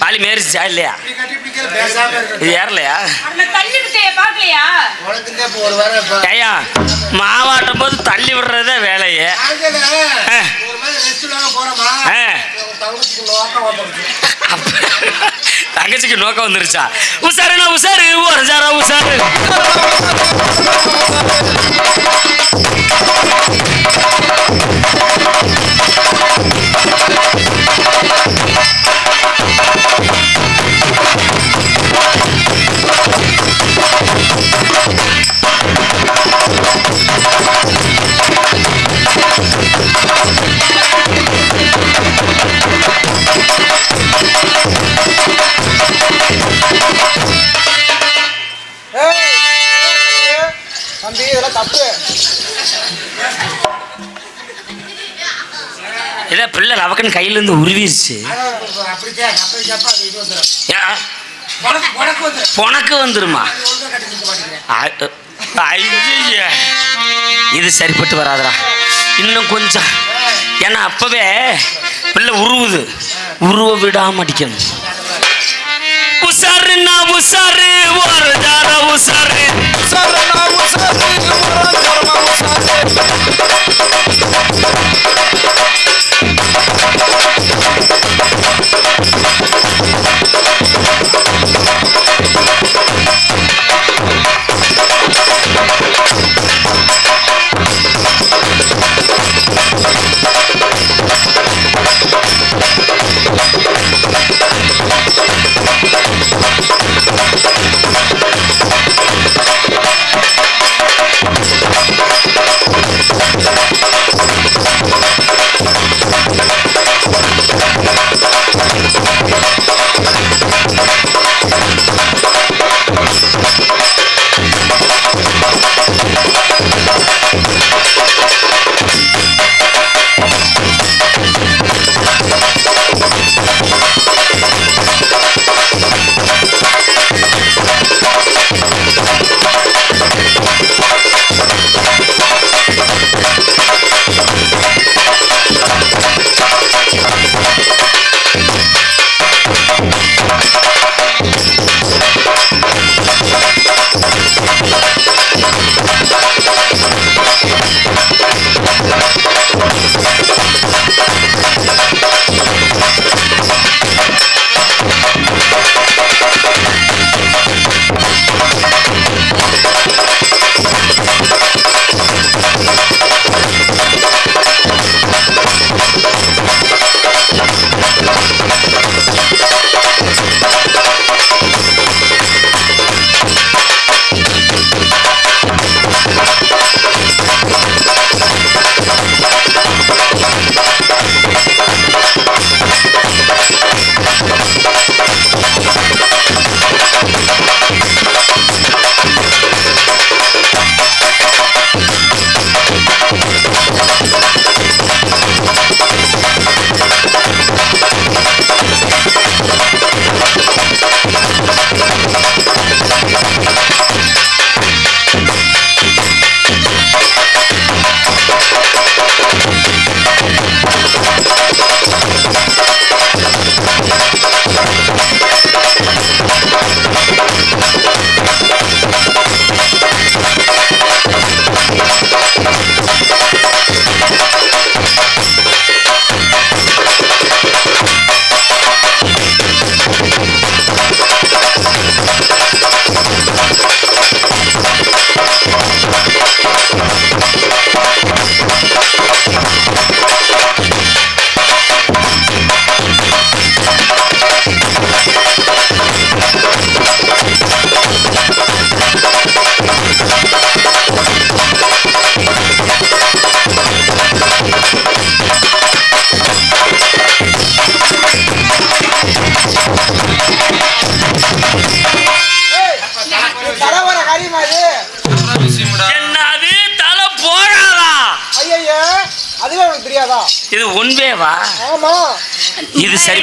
வாலி மேரிச்சா இல்லையா? இது ஏறலையா? மாவாட்டும் தள்ளி விடுறதே வேலையே. ஒரு தங்கச்சிக்கு நோக்கம் வந்துருச்சு? உசாருனா உசாரு உரஞ்சாரா உசாரு பிள்ளை பிள்ளை நமக்குன்னு கையிலேருந்து உருவிருச்சு. உனக்கு வந்துருமா? இது சரிப்பட்டு வராதரா இன்னும் கொஞ்சம். ஏன்னா அப்பவே பிள்ளை உருவுது. உருவ விடாம அடிக்கணும் உசாருன்னா உசாரு. ஒரு ஜார உசாரு. உசாரு.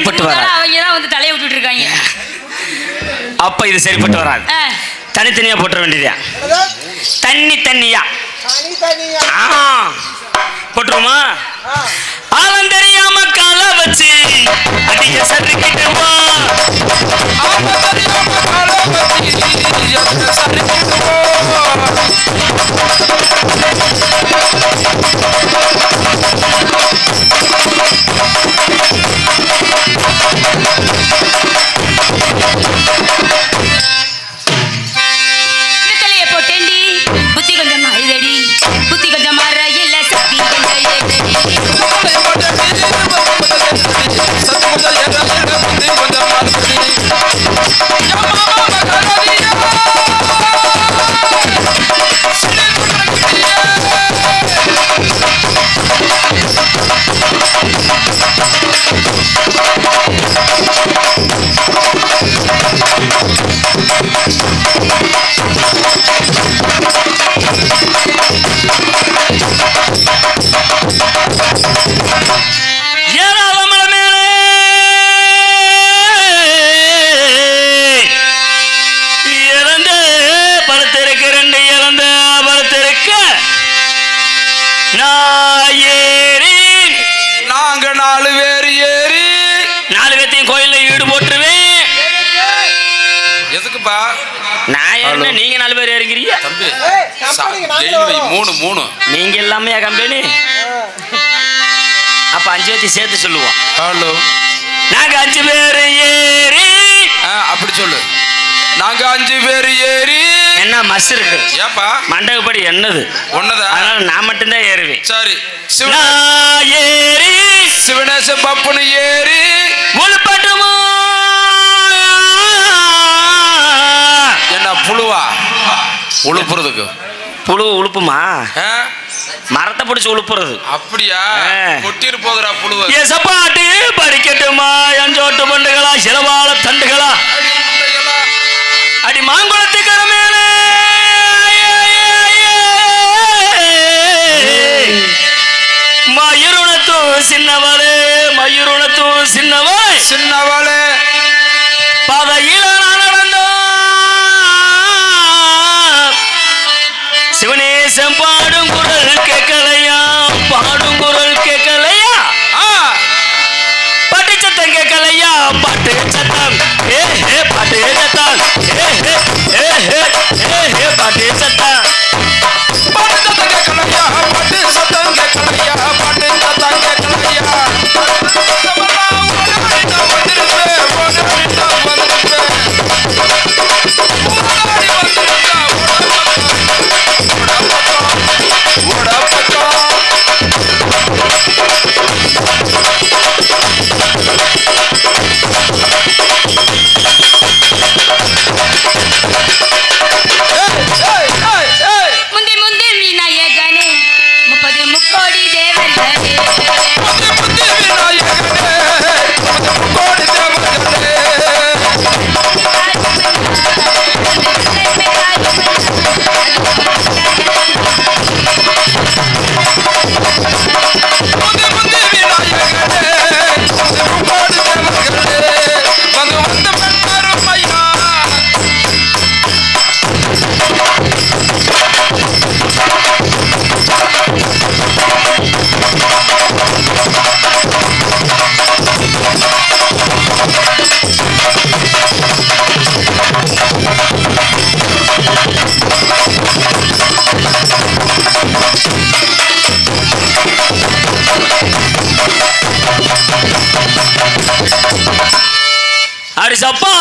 சரிப்பட்டு வராது வந்து தலையை விட்டுட்டு இருக்காங்க. அப்ப இது சரிப்பட்டு வராது தனித்தனியா போட்டுற வேண்டியதா தண்ணி தண்ணியா போட்டுருமா அவன் தெரியாம கால வச்சு அதிக சர்க்கிட்டு சொல்லு. நாங்க அஞ்சு பேர் ஏறி என்ன மஸ் இருக்கு? ஏப்பா? மண்டகப்படி என்னது? ஒன்னதா அதனால நான் மட்டும்தான் ஏறுவேன். சரி. சிவனா ஏறி சிவனேச பப்புனு ஏறி உள்பட்டுமா என்ன புழுவா? உழுப்புறதுக்கு. புழு உழுப்புமா? மரத்தை பிடிச்சி உழுப்புறது. அப்படியா? கொட்டிட்டு போகுறா புழுவை. சப்பாட்டு படிக்கட்டுமா என் சோட்டு பண்டுகளா சிலவாள தண்டுகளா? அடி மாங்குளத்துக்காரமேலே மயூருணத்தும் சின்னவளே மயூருணத்தும் சின்னவள். சின்னவள். is above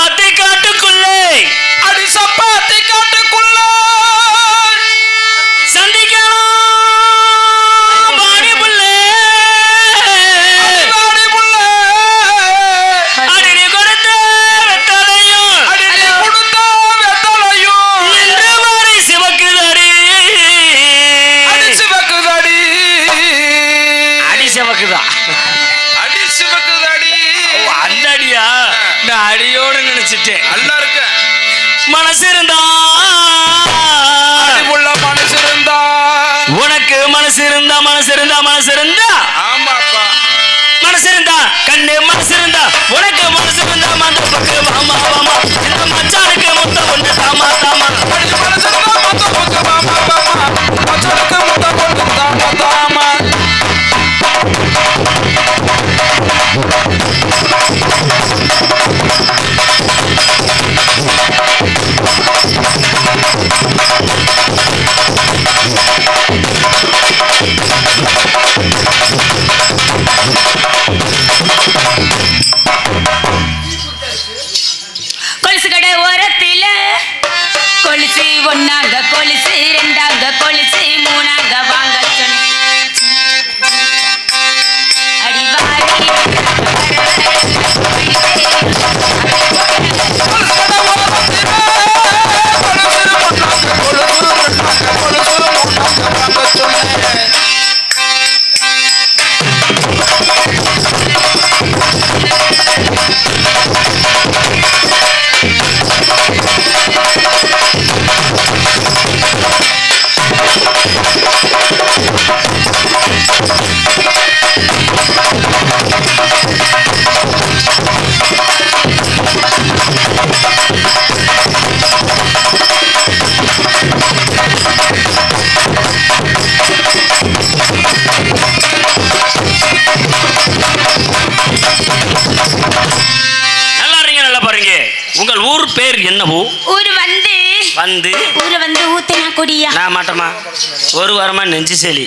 மாட்டோமா ஒரு வாரமா நெஞ்சு செலி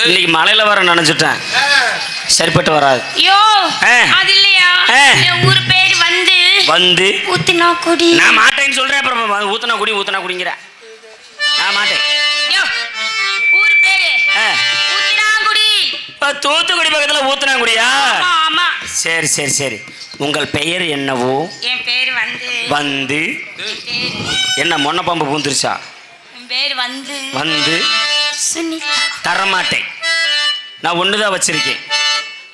இன்னைக்கு மலையில வர நினைச்சிட்டேன். சரிப்பட்டு வராது. யோ ஆ. அது இல்லையா? ஊர் பேர் வந்து வந்து. ஊத்துனா கொடி நான் மாட்டேன்னு சொல்றேன் அப்புறம் ஊத்தனா குடி ஊத்தனா குடிங்கிற நான் மாட்டேன். ஊர் பேரு ஆ. ஊத்துனாங்குடி. இப்ப தூத்துக்குடி பக்கத்துல ஊத்தனாங்குடியா? ஆமா ஆமா. சரி சரி சரி. உங்கள் பெயர் என்னவோ? என் பேர் வந்து வந்து. என்ன மொன்ன பாம்பு பூந்துருச்சா? என் பேர் வந்து வந்து சுனிதா தரமாட்டேன். நான் ஒன்று தான் வச்சிருக்கேன்.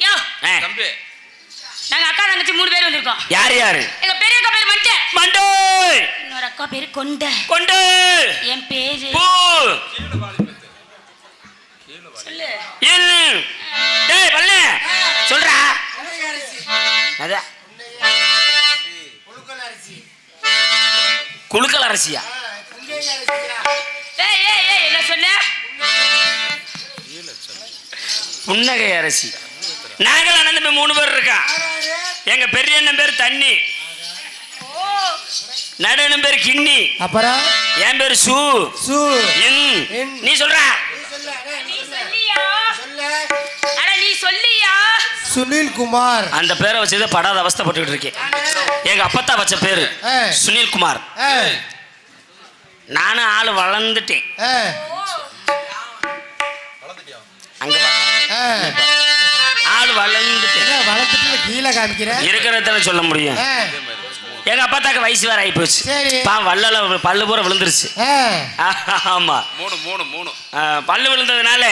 யோ. தம்பி. நாங்க அக்கா தங்கச்சி மூணு பேர் வந்திருக்கோம். யார் யாரு? எங்க பெரிய அக்கா பேர் மண்டை! மண்டோய் இன்னொரு அக்கா பேர் கொண்ட. கொண்டு! என் பேரு பூ! சொல்லு. இல் டேய் பல்ல சொல்றா. அதான். குழுக்கள் அரசியா? புன்னகை அரசி. நாங்கள் அண்ணன் மூணு பேர் இருக்கா? எங்க பெரிய அண்ணன் பேர் தண்ணி. ஓ நடுவனும் பேர் கிண்ணி. அப்புறம்? என் பேர் சூ. சு. இன். நீ சொல்றா? நீ சொல்லியா? அட நீ சொல்லியா? சுனில் குமார் அந்த பேரை வச்சது படாத அவஸ்தைப்பட்டுக்கிட்டு இருக்கேன் எங்க அப்பத்தா வச்ச பேரு. சுனில் குமார் நானும் ஆளு வளர்ந்துட்டேன். அங்க. ஆளு வளர்ந்துட்டேன் என்ன வளர்த்துட்டு கீழே காமிக்கிற? இருக்கிறதான சொல்ல முடியும். எங்க அப்பாத்தாக்கு வயசு வேற ஆகி போச்சு சரி. பா வல்லல பல்லு பூரா விழுந்துருச்சு. ஆமா. மூணு மூணு மூணு. பல்லு விழுந்ததுனால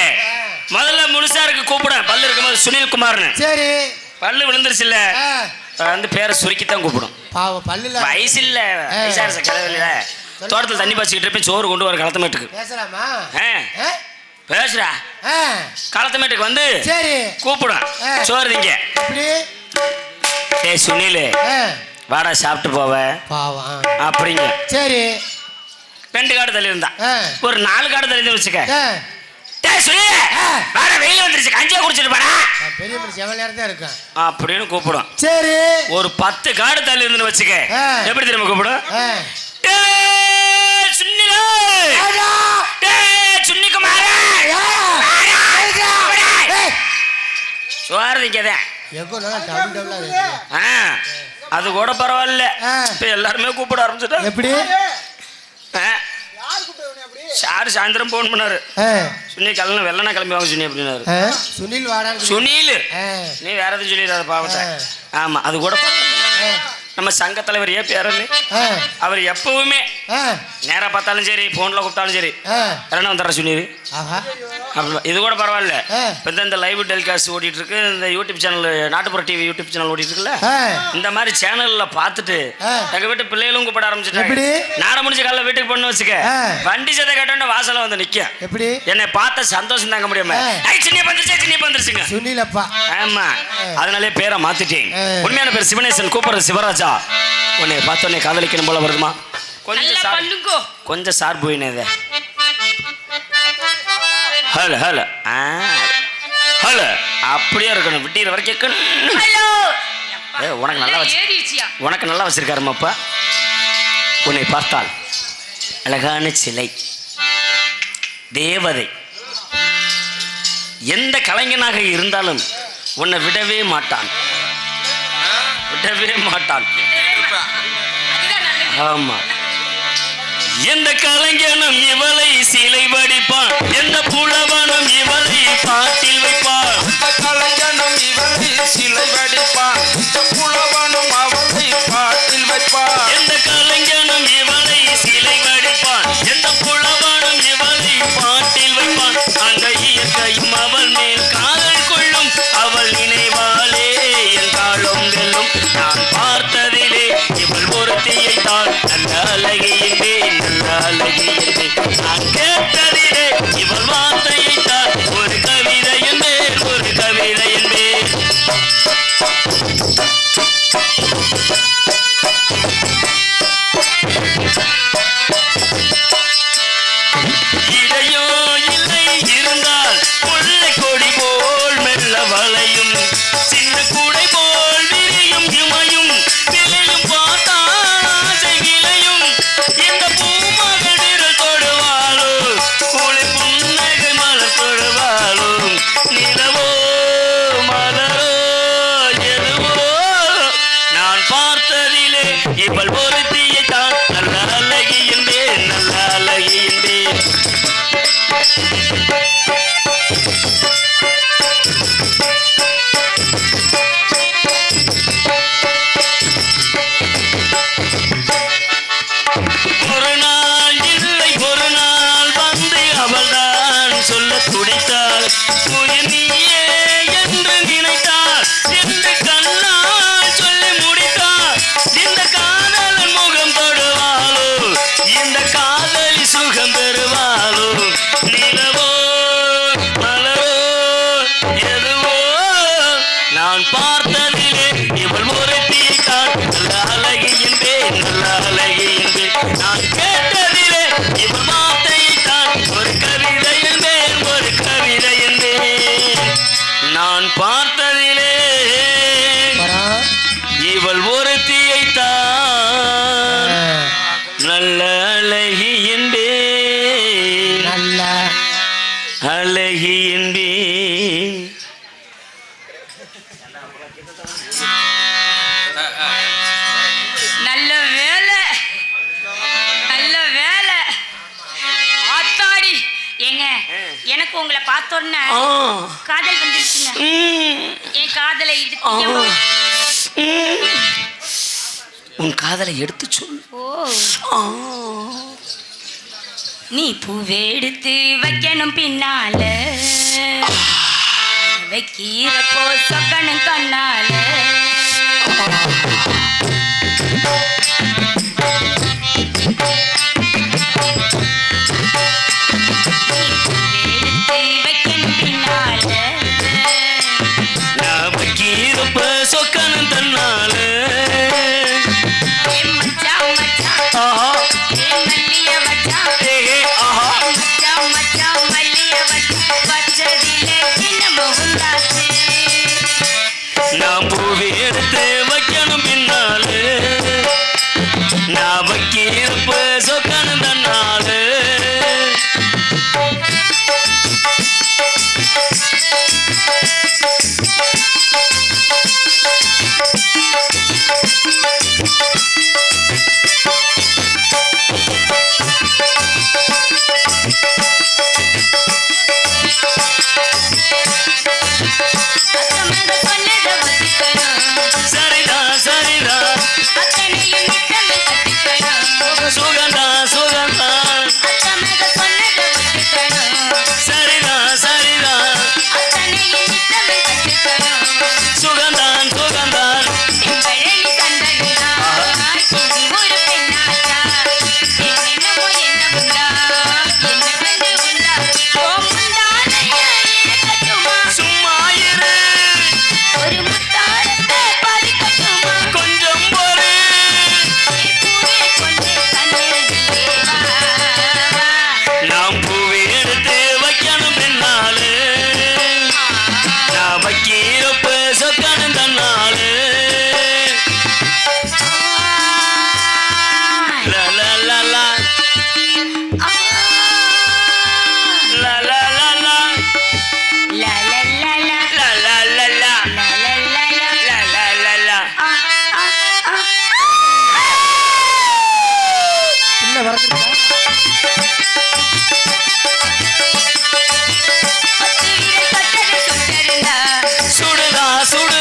முதல்ல முழுசா இருக்கு கூப்பிட. பல்லு இருக்கும்போது சுனில் குமார்னு சரி. பல்லு விழுந்துருச்சு இல்ல வந்து பேரை சுருக்கித்தான் கூப்பிடும். பாவம் பல்லுல. வயசு இல்ல. வயசாரு கிளவில தோட்டத்தில் தண்ணி பாய்ச்சிக்கிட்டு இருப்பேன் சோறு கொண்டு வர களத்தமேட்டுக்கு. பேசலாமா? ஆ, களத்தமேட்டுக்கு வந்து சரி. கூப்பிடும் ஆ. சோறு திங்க. இப்படி ஏய் சுனில். வாடா சாப்பிட்டு போவ. பாவம். அப்படிங்க. சரி. ரெண்டு காடு தள்ளி இருந்தா ஒரு நாலு காடு தள்ளி வச்சுக்க. அப்படின்னு கூப்பிடும். சரி. ஒரு பத்து காடு தள்ளி இருந்து வச்சுக்க. எப்படி திரும்ப கூப்பிடும்? ஆ. டேய் சுனிலே சோறு. ஆ அது கூட பரவாயில்ல. இப்ப எல்லாருமே கூப்பிட ஆரம்பிச்சுட்டா? எப்படி? சாரு சாயந்தரம் போன் பண்ணாரு. ஆ, சுனி கிளம்பு வெள்ளனா கிளம்பி வாங்க சுனி அப்படின்னாரு. சுனில் சொல்லி- சுனில்? நீ வேற எதுவும் சொல்லிடாத பாவத்தை. ஆமா அது கூட பரவாயில்ல. நம்ம சங்க தலைவர் ஏ பேரன்னு ஆ, அவர் எப்பவுமே நேரா பார்த்தாலும் சரி போன்ல கூப்பிட்டாலும் சரி. என்ன வந்துடுற அப்ப- இது கூட பரவாயில்ல. இப்போ இந்த லைவ் டெலிகாஸ்ட் ஓடிட்டு இருக்கு இந்த யூடியூப் சேனல் நாட்டுப்புற டிவி யூடியூப் சேனல் ஓடிட்டு இருக்குல்ல. இந்த மாதிரி சேனல்ல பார்த்துட்டு. எங்க வீட்டு பிள்ளைகளும் கூப்பிட ஆரம்பிச்சிட்டாங்க? நாடை முடிஞ்ச காலைல வீட்டுக்கு பண்ணு வச்சுக்க. வண்டி சதை கேட்டோன்னு வாசல்ல வந்து நிக்க எப்படி? என்னை பார்த்த சந்தோஷம் தாங்க முடியாம. சின்ன வந்துருச்சு சின்ன வந்துருச்சுங்க சுனில் அப்பா ஆமா அதனாலே பேரை மாத்திட்டேன். உண்மையான பேர் சிவனேசன் கூப்பிடுற சிவராஜா. உன்னை பார்த்தோன்னே காதலிக்கணும் போல வருதுமா. கொஞ்சம் கொஞ்சம் சார் போயினது ஹலோ ஹலோ. ஆ. ஹலோ. அப்படியே இருக்கணும். விட்டிற வரைக்கும் கண்ணு. ஹலோ. ஏ, உனக்கு நல்லா வச்சு- உனக்கு நல்லா வச்சிருக்காருமாப்பா. உன்னை பார்த்தால் அழகான சிலை. தேவதை. எந்த கலைஞனாக இருந்தாலும் உன்னை விடவே மாட்டான். விடவே மாட்டான். அதுதான் நல்லது. ஆமா. எந்த கலைஞனும் இவளை சிலை வடிப்பான். எந்த புலவனும் இவளை பாட்டில் வைப்பான். கலைஞனும் இவ எனக்கு உங்களை பார்த்தோன்னே காதல் வந்துருச்சுங்க. என் காதலை. உன் காதலை எடுத்து சொல். நீ பூவெடுத்து வைக்கணும் பின்னால. வைக்கிறப்போ சொக்கணும் கண்ணால. azul